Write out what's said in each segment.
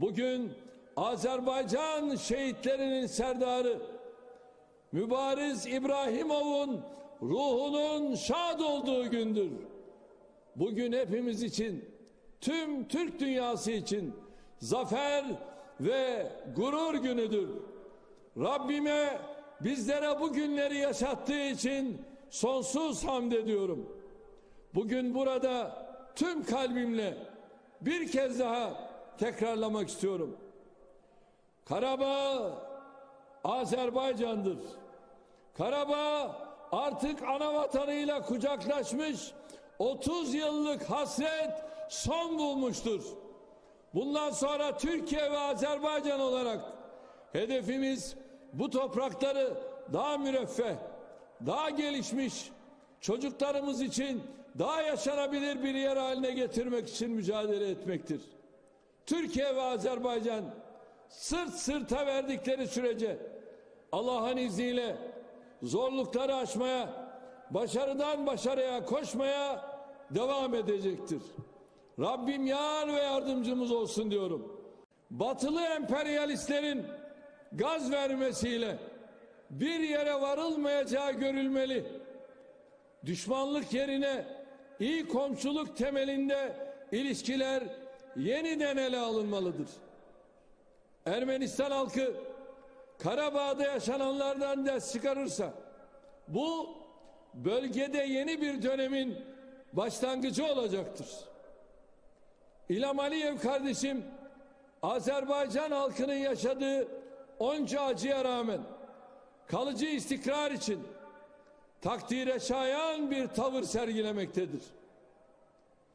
Bugün Azerbaycan şehitlerinin serdarı Mübariz İbrahimov'un ruhunun şad olduğu gündür. Bugün hepimiz için, tüm Türk dünyası için zafer ve gurur günüdür. Rabbime bizlere bu günleri yaşattığı için sonsuz hamd ediyorum. Bugün burada tüm kalbimle bir kez daha tekrarlamak istiyorum. Karabağ Azerbaycan'dır. Karabağ artık ana vatanıyla kucaklaşmış 30 yıllık hasret son bulmuştur. Bundan sonra Türkiye ve Azerbaycan olarak hedefimiz bu toprakları daha müreffeh, daha gelişmiş, çocuklarımız için daha yaşanabilir bir yer haline getirmek için mücadele etmektir. Türkiye ve Azerbaycan sırt sırta verdikleri sürece Allah'ın izniyle zorlukları aşmaya, başarıdan başarıya koşmaya devam edecektir. Rabbim yar ve yardımcımız olsun diyorum. Batılı emperyalistlerin gaz vermesiyle bir yere varılmayacağı görülmeli. Düşmanlık yerine iyi komşuluk temelinde ilişkiler yeniden ele alınmalıdır. Ermenistan halkı Karabağ'da yaşananlardan ders çıkarırsa bu bölgede yeni bir dönemin başlangıcı olacaktır. İlham Aliyev kardeşim Azerbaycan halkının yaşadığı onca acıya rağmen kalıcı istikrar için takdire şayan bir tavır sergilemektedir.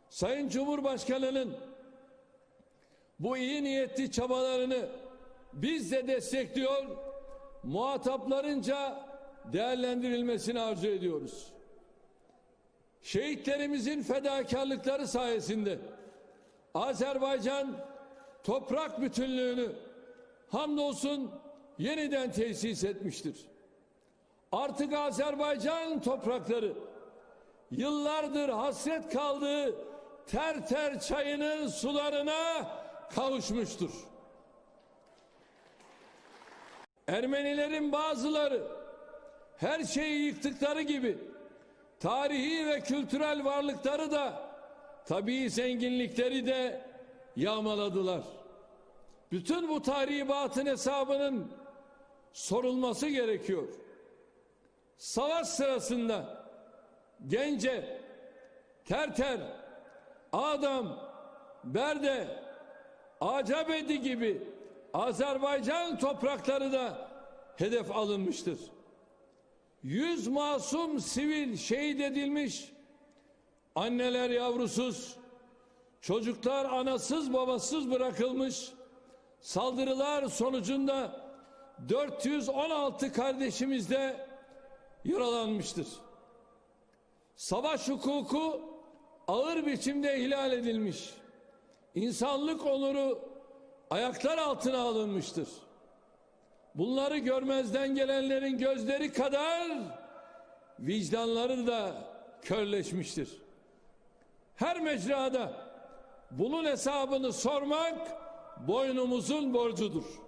Sayın Cumhurbaşkanı'nın bu iyi niyetli çabalarını biz de destekliyor, muhataplarınca değerlendirilmesini arzu ediyoruz. Şehitlerimizin fedakarlıkları sayesinde Azerbaycan toprak bütünlüğünü hamdolsun yeniden tesis etmiştir. Artık Azerbaycan toprakları yıllardır hasret kaldığı ter ter çayının sularına kavuşmuştur. Ermenilerin bazıları her şeyi yıktıkları gibi tarihi ve kültürel varlıkları da tabii zenginlikleri de yağmaladılar. Bütün bu tahribatın hesabının sorulması gerekiyor. Savaş sırasında Gence, Terter, Adam, Berde, Acabedi gibi Azerbaycan toprakları da hedef alınmıştır. Yüz masum sivil şehit edilmiş, anneler yavrusuz, çocuklar anasız babasız bırakılmış, saldırılar sonucunda 416 kardeşimiz de yaralanmıştır. Savaş hukuku ağır biçimde ihlal edilmiş. İnsanlık onuru ayaklar altına alınmıştır. Bunları görmezden gelenlerin gözleri kadar vicdanları da körleşmiştir. Her mecrada bunun hesabını sormak boynumuzun borcudur.